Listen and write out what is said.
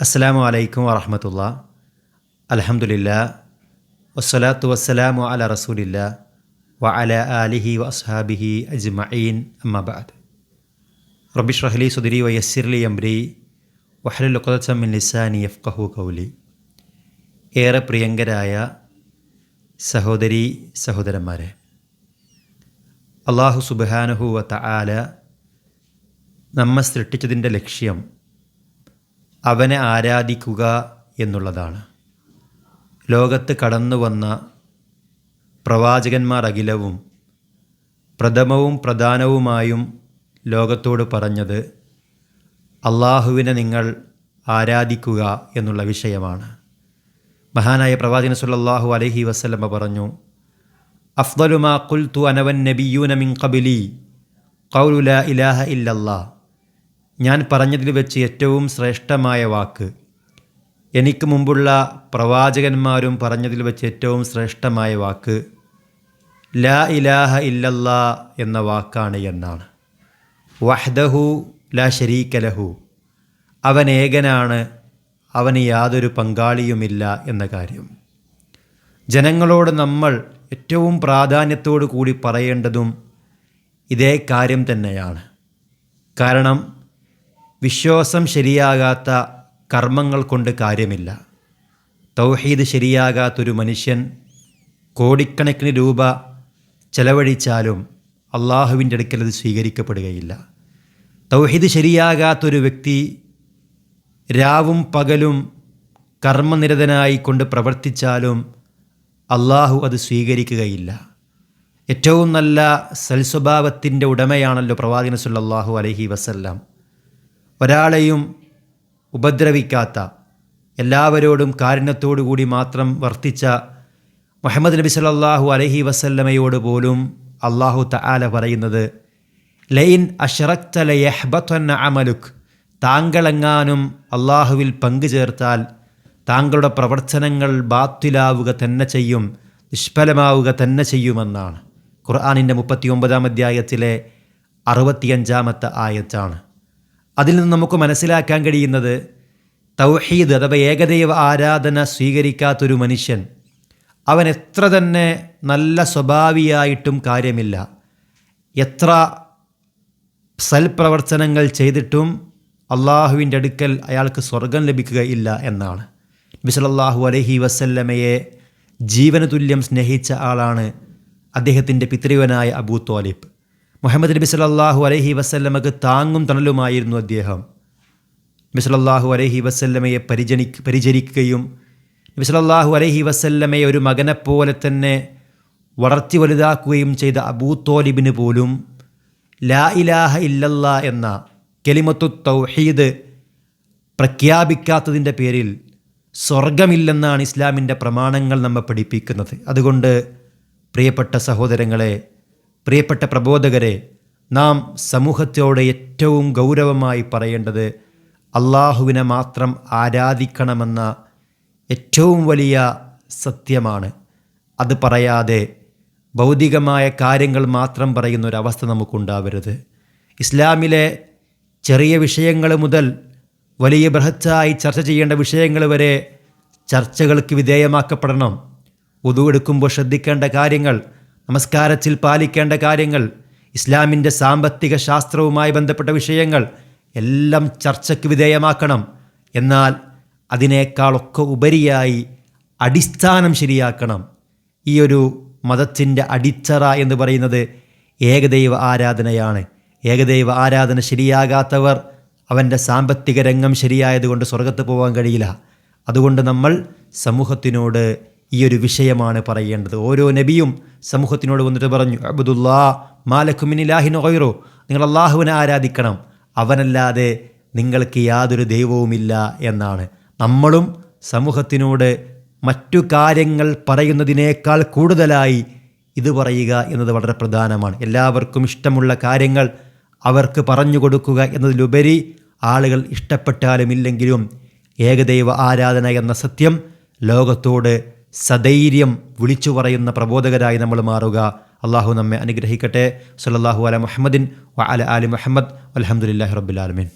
അസ്സാം വലൈക്കും വറഹമത്തുള്ള. അലഹമുല്ല വസ്സലാത്തു വസ്സലാമു അല റസൂലില്ല. വ അല ആലിഹി വ അസ്ഹാബിഹി അജ്മഈൻ അമ്മബാദ് റബിഷ് റഹ്ലി സുദിരി വ യസ്സിർലി അംരി വഹലുഖുദമിൻ ലിസാനി യഫ്കഹു കൗലി ഏറെ പ്രിയങ്കരായ സഹോദരി സഹോദരന്മാരെ. അള്ളാഹു സുബാനുഹു വ തആല നമ്മെ സൃഷ്ടിച്ചതിന്റെ ലക്ഷ്യം അവനെ ആരാധിക്കുക എന്നുള്ളതാണ്. ലോകത്ത് കടന്നു വന്ന പ്രവാചകന്മാർ അഖിലവും പ്രഥമവും പ്രധാനവുമായും ലോകത്തോട് പറഞ്ഞത് അള്ളാഹുവിനെ നിങ്ങൾ ആരാധിക്കുക എന്നുള്ള വിഷയമാണ്. മഹാനായ പ്രവാചകൻ സുല്ലാഹു അലഹി വസ്ലമ പറഞ്ഞു അഫ്ദലുമാ കുൽത്തു അനവൻ നബിയൂന മിൻ കബിലി കൗലുല ഇലാഹ ഇല്ലല്ലാ. ഞാൻ പറഞ്ഞതിൽ വെച്ച് ഏറ്റവും ശ്രേഷ്ഠമായ വാക്ക്. എനിക്ക് മുമ്പുള്ള പ്രവാചകന്മാരും പറഞ്ഞതിൽ വെച്ച് ഏറ്റവും ശ്രേഷ്ഠമായ വാക്ക് ലാ ഇലാഹ ഇല്ലല്ലാ എന്ന വാക്കാണ് എന്നാണ്. വഹ്ദഹു ലാ ഷരീക്കലഹു അവൻ ഏകനാണ് അവന് യാതൊരു പങ്കാളിയുമില്ല എന്ന കാര്യം. ജനങ്ങളോട് നമ്മൾ ഏറ്റവും പ്രാധാന്യത്തോടു കൂടി പറയേണ്ടതും ഇതേ കാര്യം തന്നെയാണ്. കാരണം വിശ്വാസം ശരിയാകാത്ത കർമ്മങ്ങൾ കൊണ്ട് കാര്യമില്ല. തൗഹീദ് ശരിയാകാത്തൊരു മനുഷ്യൻ കോടിക്കണക്കിന് രൂപ ചെലവഴിച്ചാലും അള്ളാഹുവിന്റെ അടുക്കൽ അത് സ്വീകരിക്കപ്പെടുകയില്ല. തൗഹീദ് ശരിയാകാത്തൊരു വ്യക്തി രാവും പകലും കർമ്മനിരതനായി കൊണ്ട് പ്രവർത്തിച്ചാലും അള്ളാഹു അത് സ്വീകരിക്കുകയില്ല. ഏറ്റവും നല്ല സൽസ്വഭാവത്തിന്റെ ഉടമയാണല്ലോ പ്രവാചകൻ സുല്ലാഹു അലഹി വസല്ലാം. ഒരാളെയും ഉപദ്രവിക്കാത്ത എല്ലാവരോടും കാരുണ്യത്തോടുകൂടി മാത്രം വർത്തിച്ച മുഹമ്മദ് നബി സല്ലാഹു അലഹി വസല്ലമയോട് പോലും അള്ളാഹു തആല പറയുന്നത് ലൈൻ അഷറക്തലയഹ്ബത്വന്ന അമലുഖ് താങ്കളെങ്ങാനും അള്ളാഹുവിൽ പങ്കുചേർത്താൽ താങ്കളുടെ പ്രവർത്തനങ്ങൾ ബാത്തിലാവുക തന്നെ ചെയ്യും നിഷ്ഫലമാവുക തന്നെ ചെയ്യുമെന്നാണ്. ഖുർആാനിന്റെ മുപ്പത്തിയൊമ്പതാം അധ്യായത്തിലെ അറുപത്തിയഞ്ചാമത്തെ ആയത്താണ്. അതിൽ നിന്ന് നമുക്ക് മനസ്സിലാക്കാൻ കഴിയുന്നത് തൗഹീദ് അഥവാ ഏകദൈവ ആരാധന സ്വീകരിക്കാത്തൊരു മനുഷ്യൻ അവൻ എത്ര തന്നെ നല്ല സ്വഭാവിയായിട്ടും കാര്യമില്ല. എത്ര സൽപ്രവർത്തനങ്ങൾ ചെയ്തിട്ടും അള്ളാഹുവിന്റെ അടുക്കൽ അയാൾക്ക് സ്വർഗം ലഭിക്കുകയില്ല എന്നാണ്. ബിസലല്ലാഹു അലഹി വസല്ലമയെ ജീവനതുല്യം സ്നേഹിച്ച ആളാണ് അദ്ദേഹത്തിന്റെ പിതൃവനായ അബൂ തോലിബ് മുഹമ്മദ് നബി സല്ലാഹു അലഹി വസ്ല്ലമക്ക് താങ്ങും തണലുമായിരുന്നു അദ്ദേഹം. നബി സല്ലാഹു അലഹി വസ്ല്ലമയെ പരിചരി പരിചരിക്കുകയും നബി സല്ലാഹു അലഹി വസ്ല്ലമയെ ഒരു മകനെപ്പോലെ തന്നെ വളർത്തി വലുതാക്കുകയും ചെയ്ത അബൂ തോലിബിന് പോലും ലാ ഇലാഹ ഇല്ലല്ല എന്ന കെലിമത്തു തൗഹീദ് പ്രഖ്യാപിക്കാത്തതിന്റെ പേരിൽ സ്വർഗമില്ലെന്നാണ് ഇസ്ലാമിന്റെ പ്രമാണങ്ങൾ നമ്മെ പഠിപ്പിക്കുന്നത്. അതുകൊണ്ട് പ്രിയപ്പെട്ട സഹോദരങ്ങളെ പ്രിയപ്പെട്ട പ്രബോധകരെ നാം സമൂഹത്തോട് ഏറ്റവും ഗൗരവമായി പറയേണ്ടത് അള്ളാഹുവിനെ മാത്രം ആരാധിക്കണമെന്ന ഏറ്റവും വലിയ സത്യമാണ്. അത് പറയാതെ ഭൗതികമായ കാര്യങ്ങൾ മാത്രം പറയുന്ന ഒരവസ്ഥ നമുക്കുണ്ടാവരുത്. ഇസ്ലാമിലെ ചെറിയ വിഷയങ്ങൾ മുതൽ വലിയ ബൃഹത്തായി ചർച്ച ചെയ്യേണ്ട വിഷയങ്ങൾ വരെ ചർച്ചകൾക്ക് വിധേയമാക്കപ്പെടണം. ഉതുവെടുക്കുമ്പോൾ ശ്രദ്ധിക്കേണ്ട കാര്യങ്ങൾ നമസ്കാരത്തിൽ പാലിക്കേണ്ട കാര്യങ്ങൾ ഇസ്ലാമിന്റെ സാമ്പത്തിക ശാസ്ത്രവുമായി ബന്ധപ്പെട്ട വിഷയങ്ങൾ എല്ലാം ചർച്ചയ്ക്ക് വിധേയമാക്കണം. എന്നാൽ അതിനേക്കാളൊക്കെ ഉപരിയായി അടിസ്ഥാനം ശരിയാക്കണം. ഈ ഒരു മതത്തിന്റെ അടിത്തറ എന്ന് പറയുന്നത് ഏകദൈവ ആരാധനയാണ്. ഏകദൈവ ആരാധന ശരിയാകാത്തവർ അവന്റെ സാമ്പത്തിക രംഗം ശരിയായതുകൊണ്ട് സ്വർഗത്ത് പോകാൻ കഴിയില്ല. അതുകൊണ്ട് നമ്മൾ സമൂഹത്തിനോട് ഈ ഒരു വിഷയമാണ് പറയേണ്ടത്. ഓരോ നബിയും സമൂഹത്തിനോട് വന്നിട്ട് പറഞ്ഞു അബുദുല്ലാ മാലക്കുമിനിലാഹിനോ ഒയറോ നിങ്ങൾ അള്ളാഹുവിനെ ആരാധിക്കണം. അവനല്ലാതെ നിങ്ങൾക്ക് യാതൊരു ദൈവവുമില്ല എന്നാണ്. നമ്മളും സമൂഹത്തിനോട് മറ്റു കാര്യങ്ങൾ പറയുന്നതിനേക്കാൾ കൂടുതലായി ഇത് പറയുക എന്നത് വളരെ പ്രധാനമാണ്. എല്ലാവർക്കും ഇഷ്ടമുള്ള കാര്യങ്ങൾ അവർക്ക് പറഞ്ഞു കൊടുക്കുക എന്നതിലുപരി ആളുകൾ ഇഷ്ടപ്പെട്ടാലും ഇല്ലെങ്കിലും ഏകദൈവ ആരാധന എന്ന സത്യം ലോകത്തോട് സധൈര്യം വിളിച്ചു പറയുന്ന പ്രബോധകരായി നമ്മൾ മാറുക. അള്ളാഹു നമ്മെ അനുഗ്രഹിക്കട്ടെ. സല്ലാഹു അല മുഹമ്മദിൻ വ അല അലി മുഹമ്മദ്. അലഹമുല്ലാഹി റബ്ബുലാലമീൻ